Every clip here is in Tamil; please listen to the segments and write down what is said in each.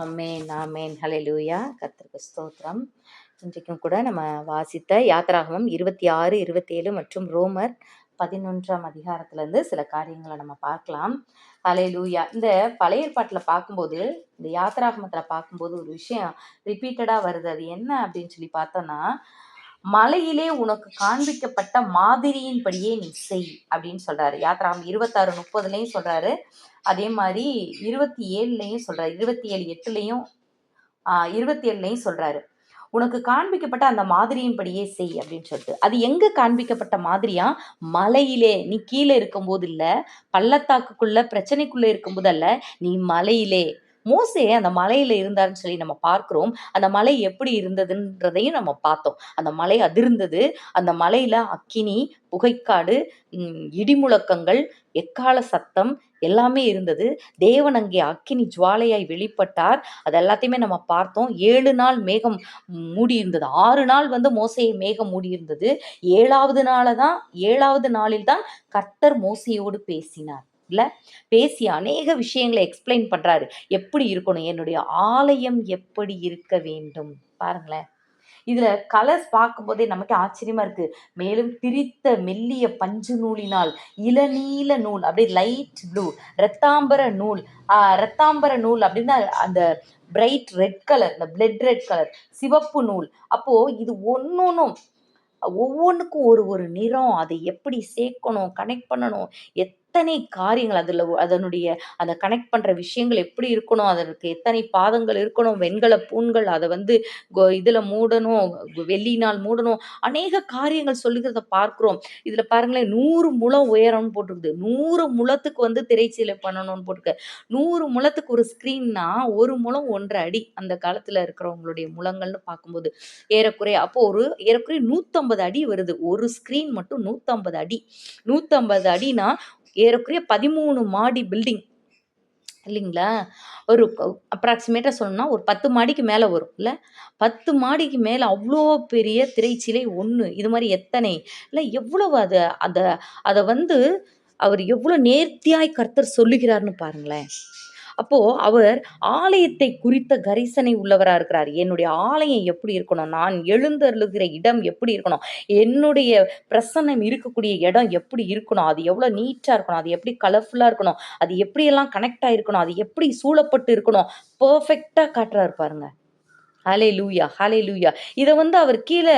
ஆமேன் ஆமேன். லூயா கர்த்தருக்கு ஸ்தோத்திரம். இன்றைக்கும் கூட நம்ம வாசித்த யாத்ராகமம் இருபத்தி ஆறு இருபத்தேழு மற்றும் ரோமர் பதினொன்றாம் அதிகாரத்துலேருந்து சில காரியங்களை நம்ம பார்க்கலாம். ஹalleluya. இந்த பழைய ஏற்பாட்டில் பார்க்கும்போது இந்த யாத்ராகமத்தில் பார்க்கும்போது ஒரு விஷயம் ரிப்பீட்டடாக வருது. அது என்ன அப்படின்னு சொல்லி பார்த்தோன்னா மலையிலே உனக்கு காண்பிக்கப்பட்ட மாதிரியின்படியே நீ செய் அப்படின்னு சொல்றாரு. யாத்ராம் இருபத்தாறு முப்பதுலையும் சொல்றாரு. அதே மாதிரி இருபத்தி ஏழுலையும் சொல்றாரு. இருபத்தி ஏழு எட்டுலையும் ஆஹ் இருபத்தி ஏழுலையும் சொல்றாரு. உனக்கு காண்பிக்கப்பட்ட அந்த மாதிரியின்படியே செய் அப்படின்னு சொல்லிட்டு. அது எங்க காண்பிக்கப்பட்ட மாதிரியா? மலையிலே. நீ கீழே இருக்கும்போது இல்ல பள்ளத்தாக்குக்குள்ள பிரச்சனைக்குள்ள இருக்கும்போது அல்ல நீ மலையிலே. மோசே அந்த மலையில இருந்தாருன்னு சொல்லி நம்ம பார்க்கிறோம். அந்த மலை எப்படி இருந்ததுன்றதையும் நம்ம பார்த்தோம். அந்த மலை அதிர்ந்தது. அந்த மலையில அக்கினி புகைக்காடு இடிமுழக்கங்கள் எக்கால சத்தம் எல்லாமே இருந்தது. தேவன் அங்கே அக்கினி ஜுவாலையாய் வெளிப்பட்டார். அது எல்லாத்தையுமே நம்ம பார்த்தோம். ஏழு நாள் மேகம் மூடி இருந்தது ஆறு நாள் வந்து மோசையை மேகம் மூடி இருந்தது ஏழாவது நாள தான் ஏழாவது நாளில் தான் கர்த்தர் மோசையோடு பேசினார். இல்ல பேசி அநேக விஷயங்களை எக்ஸ்பிளைன் பண்ணுறாரு எப்படி இருக்கணும்? என்னுடைய ஆலயம் எப்படி இருக்க வேண்டும்? பாருங்களேன். இதில் கலர்ஸ் பார்க்கும்போதே நமக்கு ஆச்சரியமாக இருக்கு. மேலும் திரித்த மெல்லிய பஞ்சு நூலினால் இளநீல நூல் அப்படியே லைட் ப்ளூ ரத்தாம்பர நூல் ரத்தாம்பர நூல் அப்படின்னா அந்த பிரைட் ரெட் கலர் இந்த பிளட் ரெட் கலர் சிவப்பு நூல். அப்போது இது ஒன்றும் ஒவ்வொன்றுக்கும் ஒரு ஒரு நிறம் அதை எப்படி சேர்க்கணும் கனெக்ட் பண்ணணும் எத் எத்தனை காரியங்கள் அதில் அதனுடைய அதை கனெக்ட் பண்ணுற விஷயங்கள் எப்படி இருக்கணும் அதற்கு எத்தனை பாதங்கள் இருக்கணும் வெண்கல பூண்கள் அதை வந்து இதில் மூடணும் வெள்ளினால் மூடணும் அநேக காரியங்கள் சொல்லுகிறத பார்க்குறோம். இதில் பாருங்களேன் நூறு முழம் உயரம்னு போட்டிருக்குது. நூறு முழத்துக்கு வந்து திரைச்சீலை பண்ணணும்னு போட்டிருக்கு. நூறு முழத்துக்கு ஒரு ஸ்க்ரீன்னா ஒரு முழம் ஒன்றரை அடி அந்த காலத்தில் இருக்கிறவங்களுடைய முழங்கள்னு பார்க்கும்போது. ஏறக்குறைய அப்போ ஒரு ஏறக்குறைய நூற்றம்பது அடி வருது. ஒரு ஸ்க்ரீன் மட்டும் நூற்றம்பது அடி. நூற்றம்பது அடினா ஏறக்குறைய பதிமூணு மாடி பில்டிங் இல்லைங்களா? ஒரு அப்ராக்சிமேட்டாக சொல்லணும்னா ஒரு பத்து மாடிக்கு மேலே வரும் இல்லை பத்து மாடிக்கு மேலே அவ்வளோ பெரிய திரைச்சிலை ஒன்று இது மாதிரி எத்தனை? இல்லை எவ்வளவு அதை அதை அதை வந்து அவர் எவ்வளோ நேர்த்தியாய் கர்த்தர் சொல்லுகிறார்னு பாருங்களேன். அப்போ அவர் ஆலயத்தை குறித்த கரிசனை உள்ளவராக இருக்கிறார். என்னுடைய ஆலயம் எப்படி இருக்கணும்? நான் எழுந்தருளுகிற இடம் எப்படி இருக்கணும்? என்னுடைய பிரசன்னம் இருக்கக்கூடிய இடம் எப்படி இருக்கணும்? அது எவ்வளோ நீட்டாக இருக்கணும்? அது எப்படி கலர்ஃபுல்லாக இருக்கணும்? அது எப்படியெல்லாம் கனெக்ட் ஆகிருக்கணும் அது எப்படி சூழப்பட்டு இருக்கணும்? பர்ஃபெக்டாக காட்டுறாரு பாருங்க. ஹலே லூயா ஹலே லூயா இதை வந்து அவர் கீழே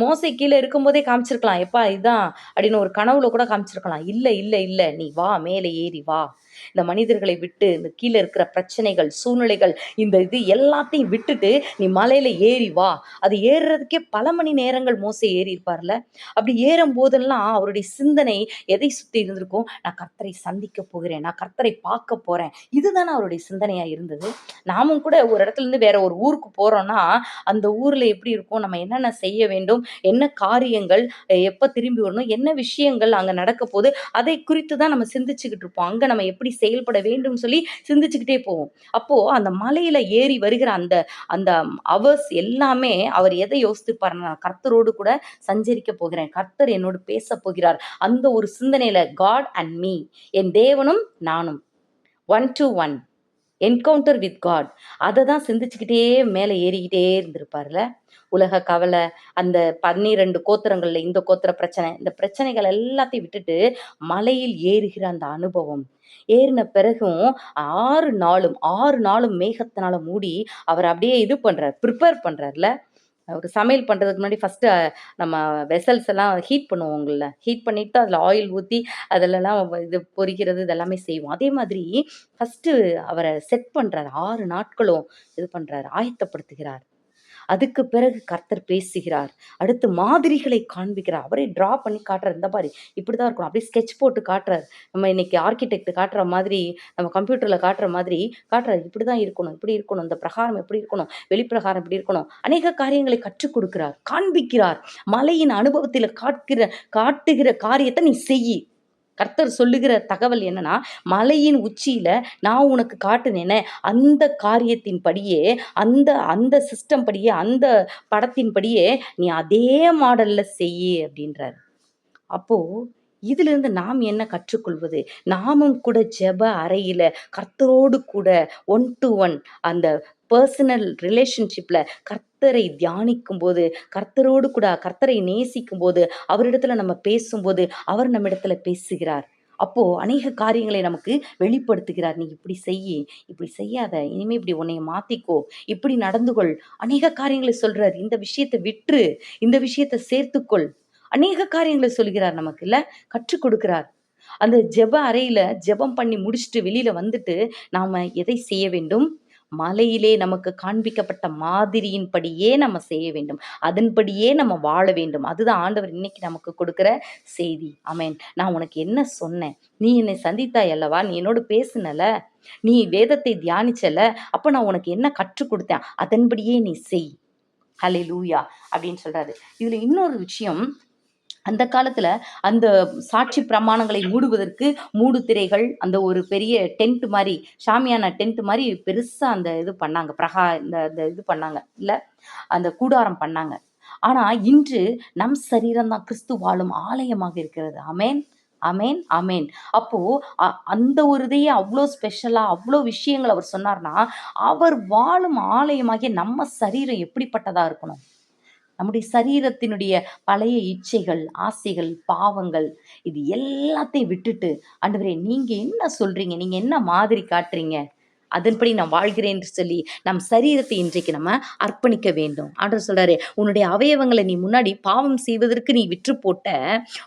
மோசை கீழே இருக்கும்போதே காமிச்சிருக்கலாம். எப்பா இதுதான் அப்படின்னு ஒரு கனவுல கூட காமிச்சிருக்கலாம். இல்லை இல்லை இல்லை. நீ வா மேலே ஏறி வா. இந்த மனிதர்களை விட்டு இந்த கீழே இருக்கிற பிரச்சனைகள் சூழ்நிலைகள் இந்த இது எல்லாத்தையும் விட்டுட்டு நீ மலையில ஏறி வா. அது ஏறுறதுக்கே பல மணி நேரங்கள் மோசை ஏறி இருப்பார்ல. அப்படி ஏறும் போதெல்லாம் அவருடைய சிந்தனை எதை சுற்றி இருந்திருக்கும்? நான் கர்த்தரை சந்திக்க போகிறேன் நான் கர்த்தரை பார்க்க போறேன். இதுதானே அவருடைய சிந்தனையா இருந்தது. நாமும் கூட ஒரு இடத்துல இருந்து வேற ஒரு ஊருக்கு போறோம்னா அந்த ஊர்ல எப்படி இருக்கும்? நம்ம என்னென்ன செய்ய வேண்டும்? என்ன காரியங்கள் எப்ப திரும்பி வரணும்? என்ன விஷயங்கள் அங்க நடக்க போகுது? அதை குறித்து தான் நம்ம சிந்திச்சுக்கிட்டு இருப்போம். அங்க நம்ம எப்படி செயல்பட வேண்டும் சொல்லி சிந்திச்சுக்கிட்டே போவோம். அப்போ அந்த மலையில ஏறி வருகிற அந்த அந்த அவர்ஸ் எல்லாமே அவர் எதை யோசித்துப்பாருன்னா நான் கர்த்தரோடு கூட சஞ்சரிக்க போகிறேன். கர்த்தர் என்னோடு பேச போகிறார். அந்த ஒரு சிந்தனையில காட் அண்ட் மீ என் தேவனும் நானும். One to one encounter with God அதை தான் சிந்திச்சுக்கிட்டே மேலே ஏறிக்கிட்டே இருந்திருப்பார்ல? உலக கவலை அந்த பன்னிரெண்டு கோத்திரங்களில் இந்த கோத்திர பிரச்சனை இந்த பிரச்சனைகள் எல்லாத்தையும் விட்டுட்டு மலையில் ஏறுகிற அந்த அனுபவம். ஏறின பிறகும் ஆறு நாளும் ஆறு நாளும் மேகத்தினால மூடி அவர் அப்படியே இது பண்றார் ப்ரிப்பேர் பண்றாருல? ஒரு சமையல் பண்ணுறதுக்கு முன்னாடி ஃபஸ்ட்டு நம்ம வெசல்ஸ் எல்லாம் ஹீட் பண்ணுவோம் ஹீட் பண்ணிட்டு அதில் ஆயில் ஊற்றி அதிலலாம் இது பொரிக்கிறது இதெல்லாமே செய்வோம். அதே மாதிரி ஃபஸ்ட்டு அவரை செட் பண்ணுறாரு ஆறு நாட்களும் இது பண்ணுறாரு ஆயத்தப்படுத்துகிறார். அதுக்கு பிறகு கர்த்தர் பேசுகிறார். அடுத்து மாதிரிகளை காண்பிக்கிறார். அவரே ட்ரா பண்ணி காட்டுறார். இந்த மாதிரி இப்படி தான் இருக்கணும். அப்படியே ஸ்கெட்ச் போட்டு காட்டுறாரு. நம்ம இன்னைக்கு ஆர்கிடெக்ட் காட்டுற மாதிரி நம்ம கம்ப்யூட்டரில் காட்டுற மாதிரி காட்டுறாரு. இப்படி தான் இருக்கணும் இப்படி இருக்கணும். இந்த பிரகாரம் எப்படி இருக்கணும் வெளிப்பிரகாரம் இப்படி இருக்கணும். அநேக காரியங்களை கற்றுக் கொடுக்கிறார் காண்பிக்கிறார். மலையின் அனுபவத்தில் காட்டுகிற காட்டுகிற காரியத்தை நீ செய் கர்த்தர் சொல்லுகிற தகவல் என்னன்னா மலையின் உச்சியில நான் உனக்கு காட்டுனேனே அந்த காரியத்தின் படியே அந்த அந்த சிஸ்டம் படியே அந்த படத்தின் படியே நீ அதே மாடல்ல செய்யி அப்படின்றாரு. அப்போ இதிலிருந்து நாம் என்ன கற்றுக்கொள்வது? நாமும் கூட ஜெப அறையில கர்த்தரோடு கூட ஒன் டு ஒன் அந்த பர்சனல் ரிலேஷன்ஷிப்பில் கர்த்த கர்த்தரை தியானிக்கும் போது கர்த்தரோடு கூட கர்த்தரை நேசிக்கும் போது அவரிடத்துல நம்ம பேசும்போது அவர் நம்ம இடத்துல பேசுகிறார். அப்போ அநேக காரியங்களை நமக்கு வெளிப்படுத்துகிறார். நீ இப்படி செய்யி இப்படி செய்யாத இனிமே இப்படி உன்னைய மாத்திக்கோ இப்படி நடந்து கொள் அநேக காரியங்களை சொல்றார். இந்த விஷயத்தை விற்று இந்த விஷயத்தை சேர்த்துக்கொள். அநேக காரியங்களை சொல்கிறார் நமக்கு இல்ல கற்றுக் கொடுக்கிறார். அந்த ஜெப அறையில ஜெபம் பண்ணி முடிச்சுட்டு வெளியில வந்துட்டு நாம எதை செய்ய வேண்டும்? மலையிலே நமக்கு காண்பிக்கப்பட்ட மாதிரியின்படியே நம்ம செய்ய வேண்டும். அதன்படியே நம்ம வாழ வேண்டும். அதுதான் ஆண்டவர் இன்னைக்கு நமக்கு கொடுக்குற செய்தி. அமேன் நான் உனக்கு என்ன சொன்னேன்? நீ என்னை சந்தித்தாய் அல்லவா? நீ என்னோடு பேசுனல? நீ வேதத்தை தியானிச்சல? அப்ப நான் உனக்கு என்ன கற்றுக் கொடுத்தேன்? அதன்படியே நீ செய். ஹலே லூயா அப்படின்னு சொல்றாரு. இதுல இன்னொரு விஷயம் அந்த காலத்துல அந்த சாட்சி பிரமாணங்களை மூடுவதற்கு மூடு திரைகள் அந்த ஒரு பெரிய டென்ட் மாதிரி சாமியான டென்ட் மாதிரி பெருசா அந்த இது பண்ணாங்க. பிரகா இந்த இந்த இது பண்ணாங்க. இல்ல அந்த கூடாரம் பண்ணாங்க. ஆனா இன்று நம் சரீரம் தான் கிறிஸ்து வாழும் ஆலயமாக இருக்கிறது. அமேன் அமேன் அமேன் அப்போ அ- அந்த ஒரு இதையே அவ்வளோ ஸ்பெஷலா அவ்வளோ விஷயங்கள் அவர் சொன்னார்னா அவர் வாழும் ஆலயமாகிய நம்ம சரீரம் எப்படிப்பட்டதா இருக்கணும்? நம்முடைய சரீரத்தினுடைய பழைய இச்சைகள் ஆசைகள் பாவங்கள் இது எல்லாத்தையும் விட்டுட்டு ஆண்டவரே நீங்கள் என்ன சொல்கிறீங்க நீங்கள் என்ன மாதிரி காட்டுறீங்க? அதன்படி நான் வாழ்கிறேன் என்று சொல்லி நம் சரீரத்தை இன்றைக்கு நம்ம அர்ப்பணிக்க வேண்டும். ஆண்டவர் சொல்றாரு உன்னுடைய அவயவங்களை நீ முன்னாடி பாவம் செய்வதற்கு நீ விற்று போட்ட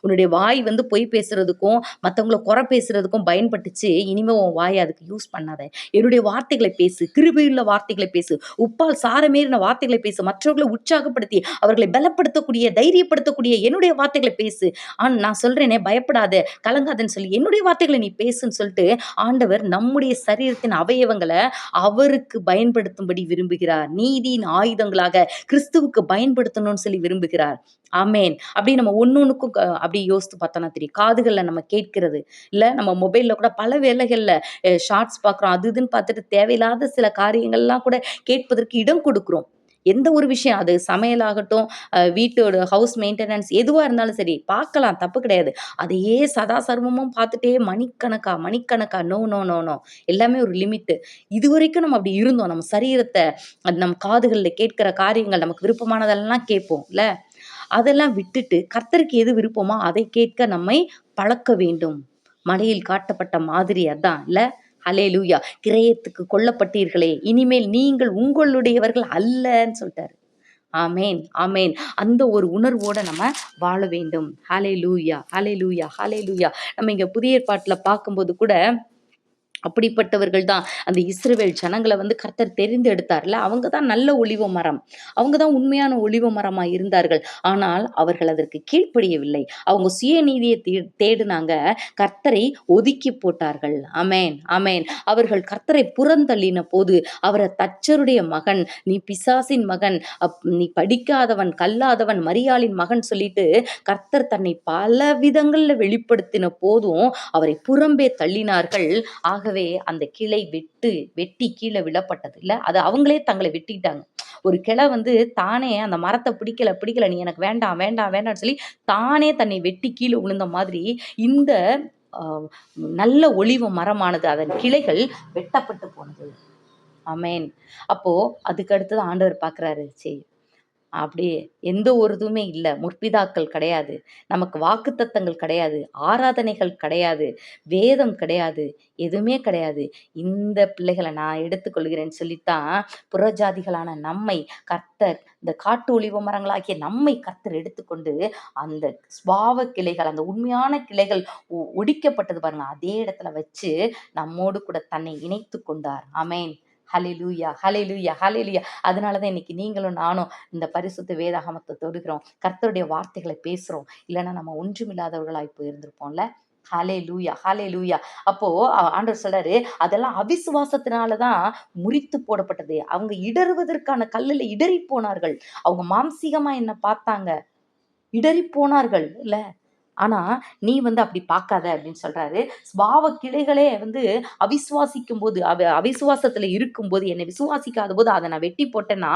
உன்னுடைய வாய் வந்து பொய் பேசுறதுக்கும் மற்றவங்கள குறை பேசுறதுக்கும் பயன்பட்டுச்சு இனிமே உன் வாயை அதுக்கு யூஸ் பண்ணாத. என்னுடைய வார்த்தைகளை பேசு கிருபையுள்ள வார்த்தைகளை பேசு உப்பால் சாரமேறின வார்த்தைகளை பேசு மற்றவர்களை உற்சாகப்படுத்தி அவர்களை பலப்படுத்தக்கூடிய தைரியப்படுத்தக்கூடிய என்னுடைய வார்த்தைகளை பேசு. ஆன் நான் சொல்றேனே பயப்படாத கலங்காதன்னு சொல்லி என்னுடைய வார்த்தைகளை நீ பேசுன்னு சொல்லிட்டு ஆண்டவர் நம்முடைய சரீரத்தின் அவயவங்களை அவருக்கு பயன்படுத்தும்படி விரும்புகிறார். நீதியின் ஆயுதங்களாக கிறிஸ்துவுக்கு பயன்படுத்தணும்னு சொல்லி விரும்புகிறார். ஆமேன். அப்படி நம்ம ஒன்னொன்னுக்கும் அப்படி யோசித்து பார்த்தோம்னா தெரியும். காதுகளில் நம்ம கேட்கிறது இல்லை நம்ம மொபைலில் கூட பல வேலைகளில் ஷார்ட்ஸ் பார்க்குறோம் அது இதுன்னு பார்த்துட்டு தேவையில்லாத சில காரியங்கள்லாம் கூட கேட்பதற்கு இடம் கொடுக்குறோம். எந்த ஒரு விஷயம் அது சமையலாகட்டும் வீட்டோட ஹவுஸ் மெயின்டெனன்ஸ் எதுவாக இருந்தாலும் சரி பார்க்கலாம் தப்பு கிடையாது. அதையே சதா சர்வமும் பார்த்துட்டே மணிக்கணக்கா மணிக்கணக்கா நோ நோ நோ நோ எல்லாமே ஒரு லிமிட்டு இது வரைக்கும் நம்ம அப்படி இருந்தோம். நம்ம சரீரத்தை அது நம்ம காதுகளில் கேட்கிற காரியங்கள் நமக்கு விருப்பமானதெல்லாம் கேட்போம் இல்லை அதெல்லாம் விட்டுட்டு கர்த்தருக்கு எது விருப்பமோ அதை கேட்க நம்மை பழக்க வேண்டும். மலையில் காட்டப்பட்ட மாதிரி அதான் இல்லை ஹலேலூயா கிரேயத்துக்கு கொல்லப்பட்டீர்களே. இனிமேல் நீங்கள் உங்களுடையவர்கள் அல்லன்னு சொல்லிட்டாரு. ஆமேன் ஆமேன். அந்த ஒரு உணர்வோட நம்ம வாழ வேண்டும். ஹலே லூயா ஹலே லூயா ஹலே லூயா நம்ம இங்க புதிய பாட்டில் பார்க்கும்போது கூட அப்படிப்பட்டவர்கள் தான். அந்த இஸ்ரவேல் ஜனங்களை வந்து கர்த்தர் தெரிந்தெடுத்தார்ல அவங்க தான் நல்ல ஒளிவ மரம். அவங்க தான் உண்மையான ஒளிவ மரமாக இருந்தார்கள். ஆனால் அவர்கள் அதற்கு கீழ்ப்படியவில்லை. அவங்க சுயநீதியை தே தேடினாங்க. கர்த்தரை ஒதுக்கி போட்டார்கள். அமேன் அமேன் அவர்கள் கர்த்தரை புறந்தள்ளின போது அவரை தச்சருடைய மகன் நீ பிசாசின் மகன் அப்- நீ படிக்காதவன் கல்லாதவன் மரியாளின் மகன் சொல்லிட்டு கர்த்தர் தன்னை பல விதங்களில் வெளிப்படுத்தின போதும் அவரை புறம்பே தள்ளினார்கள். ஆக ஆகவே அந்த கிளை வெட்டு வெட்டி கீழே விழப்பட்டது. இல்ல அது அவங்களே தங்களை வெட்டிட்டாங்க ஒரு கிளை வந்து தானே அந்த மரத்தை பிடிக்கல பிடிக்கல நீ எனக்கு வேண்டாம் வேண்டாம் வேண்டாம்னு சொல்லி தானே தன்னை வெட்டி கீழே விழுந்த மாதிரி இந்த நல்ல ஒளிவு மரமானது அதன் கிளைகள் வெட்டப்பட்டு போனது. அமேன் அப்போ அதுக்கு அடுத்தது ஆண்டவர் பார்க்குறாரு சரி அப்படியே எந்த ஒரு இதுவுமே இல்லை. முற்பிதாக்கள் கிடையாது. நமக்கு வாக்குத்தத்தங்கள் கிடையாது. ஆராதனைகள் கிடையாது. வேதம் கிடையாது. எதுவுமே கிடையாது. இந்த பிள்ளைகளை நான் எடுத்துக்கொள்கிறேன்னு சொல்லித்தான் புறஜாதிகளான நம்மை கர்த்தர் இந்த காட்டு ஒளிவு மரங்களாகிய நம்மை கர்த்தர் எடுத்துக்கொண்டு அந்த ஸ்வாவ கிளைகள் அந்த உண்மையான கிளைகள் ஒ- ஒடிக்கப்பட்டது பாருங்க. அதே இடத்துல வச்சு நம்மோடு கூட தன்னை இணைத்து கொண்டார். அமேன் ஹலிலூயா ஹலிலூயா ஹலிலூயா அதனால தான் இன்னைக்கு நீங்களும் நானும் இந்த பரிசுத்த வேதாகமத்தை தொடுகிறோம். கர்த்தருடைய வார்த்தைகளை பேசுகிறோம் இல்லைன்னா நம்ம ஒன்றுமில்லாதவர்களாய் போயிருந்திருப்போம்ல. ஹாலே லூயா ஹாலே லூயா அப்போ ஆண்டர் ஆண்டவர் சொல்றாரு அதெல்லாம் அவிசுவாசத்தினால தான் முறித்து போடப்பட்டது. அவங்க இடறுவதற்கான கல்லுல இடறி போனார்கள். அவங்க மாம்சீகமா என்ன பார்த்தாங்க. இடறி போனார்கள் இல்ல? ஆனா நீ வந்து அப்படி பார்க்காத அப்படின்னு சொல்றாரு. ஸ்பாவ கிளைகளே வந்து அவிசுவாசிக்கும் போது அவ அவிசுவாசத்துல இருக்கும்போது என்னை விசுவாசிக்காத போது அதை நான் வெட்டி போட்டேன்னா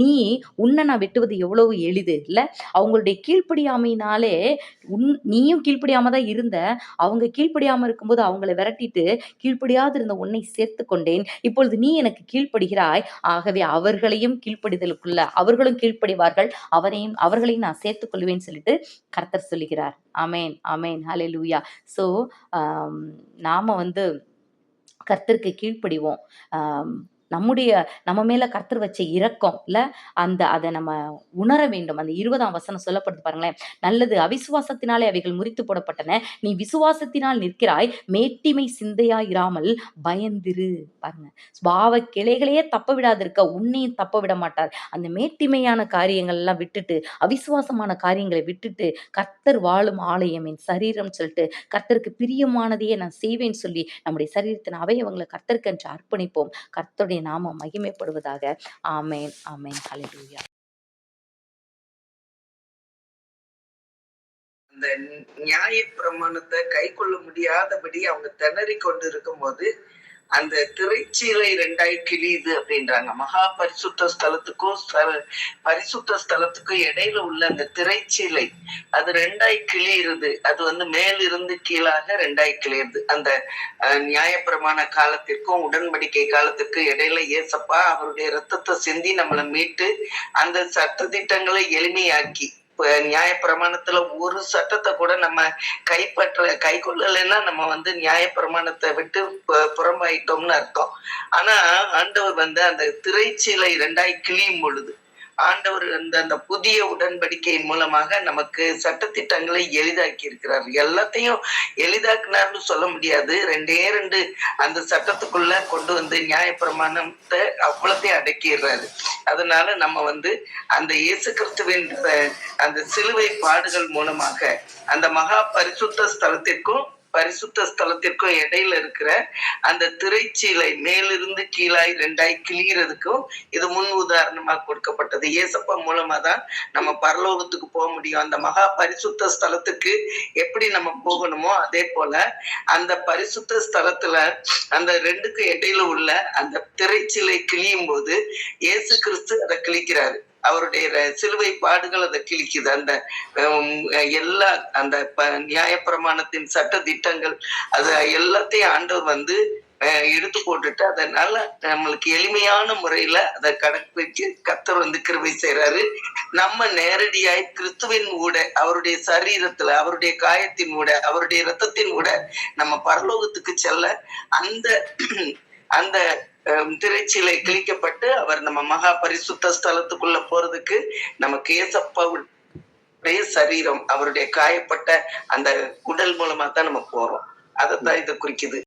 நீ உன்னை நான் வெட்டுவது எவ்வளவு எளிது? இல்ல அவங்களுடைய கீழ்ப்படியாமையினாலே உன் நீயும் கீழ்ப்படியாம தான் இருந்த. அவங்க கீழ்ப்படியாம இருக்கும்போது அவங்களை விரட்டிட்டு கீழ்ப்படியாது இருந்த உன்னை சேர்த்து கொண்டேன். இப்பொழுது நீ எனக்கு கீழ்ப்படுகிறாய். ஆகவே அவர்களையும் கீழ்ப்படிதலுக்குள்ள அவர்களும் கீழ்ப்படிவார்கள். அவரையும் அவர்களையும் நான் சேர்த்துக் கொள்வேன்னு சொல்லிட்டு கர்த்தர் சொல்லுகிறார். அமேன் அமேன் ஹலே லூயா ஸோ நாம் வந்து கர்த்தருக்கு கீழ்ப்படிவோம். நம்முடைய நம்ம மேல கர்த்தர் வச்ச இரக்கம் இல்ல அந்த அதை நம்ம உணர வேண்டும். அந்த இருபதாம் வசனம் சொல்லப்படுது பாருங்களேன். நல்லது அவிசுவாசத்தினாலே அவைகள் முறித்து போடப்பட்டன. நீ விசுவாசத்தினால் நிற்கிறாய். மேட்டிமை சிந்தையா இராமல் பயந்திரு. பாருங்க. பாவ கிளைகளையே தப்ப விடாதிருக்க உன்னையும் தப்ப விட மாட்டார். அந்த மேட்டிமையான காரியங்கள் எல்லாம் விட்டுட்டு அவிசுவாசமான காரியங்களை விட்டுட்டு கர்த்தர் வாழும் ஆலயம் என் சரீரம் சொல்லிட்டு கர்த்தருக்கு பிரியமானதையே நான் செய்வேன்னு சொல்லி நம்முடைய சரீரத்தின் அவயவங்களை கர்த்தருக்கு என்று அர்ப்பணிப்போம். கர்த்தருடைய நாமம் மகிமைப்படுவதாக. ஆமேன் ஆமேன். ஹalleluya அந்த நியாய பிரமாணத்தை கை கொள்ள முடியாதபடி அவங்க திணறி கொண்டு இருக்கும்போது அந்த திரைச்சீலை ரெண்டாய் கிழியுது அப்படின்றாங்க. மகா பரிசுத்த ஸ்தலத்துக்கும் பரிசுத்த ஸ்தலத்துக்கும் இடையில உள்ள அந்த திரைச்சீலை அது ரெண்டாய் கிழியுது அது வந்து மேலிருந்து கீழாக ரெண்டாய் கிளியிருது அந்த அஹ், நியாயப்பிரமாண காலத்திற்கும் உடன்படிக்கை காலத்திற்கும் இடையில ஏசப்பா அவருடைய ரத்தத்தை சிந்தி நம்மளை மீட்டு அந்த சட்ட திட்டங்களை எளிமையாக்கி நியாய பிரமாணத்துல ஒரு சட்டத்தை கூட நம்ம கைப்பற்ற கை கொள்ளலைன்னா நம்ம வந்து நியாய பிரமாணத்தை விட்டு புறம்பாயிட்டோம்னு அர்த்தம். ஆனா ஆண்டவர் வந்து அந்த திரைச்சீலை இரண்டாய் கிழியும் பொழுது ஆண்டவர் அந்த அந்த புதிய உடன்படிக்கையின் மூலமாக நமக்கு சட்டத்திட்டங்களை எளிதாக்கி இருக்கிறார் எல்லாத்தையும் எளிதாக்குனார்னு சொல்ல முடியாது. ரெண்டே ரெண்டு அந்த சட்டத்துக்குள்ள கொண்டு வந்து நியாயப்பிரமாணத்தை அவ்வளத்தையும் அடக்கிடுறாரு. அதனால நம்ம வந்து அந்த இயேசு கிறிஸ்துவின் அந்த சிலுவை பாடுகள் மூலமாக அந்த மகா பரிசுத்த ஸ்தலத்திற்கும் பரிசுத்த ஸ்தலத்திற்கும் இடையில இருக்கிற அந்த திரைச்சீலை மேலிருந்து கீழாய் ரெண்டாய் கிளியறதுக்கும் இது முன் உதாரணமா கொடுக்கப்பட்டது. இயேசப்பா மூலமா தான் நம்ம பரலோகத்துக்கு போக முடியும். அந்த மகா பரிசுத்த ஸ்தலத்துக்கு எப்படி நம்ம போகணுமோ அதே போல அந்த பரிசுத்த ஸ்தலத்துல அந்த ரெண்டுக்கு இடையில உள்ள அந்த திரைச்சீலை கிழியும் போது இயேசு கிறிஸ்து அதை கிழிக்கிறாரு. அவருடைய சிலுவை பாடுகள் அதை கிழிக்குது. அந்த எல்லா அந்த ப- நியாயப்பிரமாணத்தின் சட்ட திட்டங்கள் அது எல்லாத்தையும் ஆண்டவர் வந்து அஹ், எடுத்து போட்டுட்டு அதனால நம்மளுக்கு எளிமையான முறையில அதை கடைப்பிடிக்க கத்தர் வந்து கிருபை செய்யறாரு நம்ம நேரடியாய் கிறிஸ்துவின் ஊட அவருடைய சரீரத்துல அவருடைய காயத்தின் ஊட அவருடைய ரத்தத்தின் ஊட நம்ம பரலோகத்துக்கு செல்ல அந்த அந்த திரைச்சிலை கிழிக்கப்பட்டு அவர் நம்ம மகா பரிசுத்த ஸ்தலத்துக்குள்ள போறதுக்கு நமக்கு ஏசப்பாவுடைய சரீரம் அவருடைய காயப்பட்ட அந்த உடல் மூலமா தான் நம்ம போறோம். அதைத்தான் இதை குறிக்குது.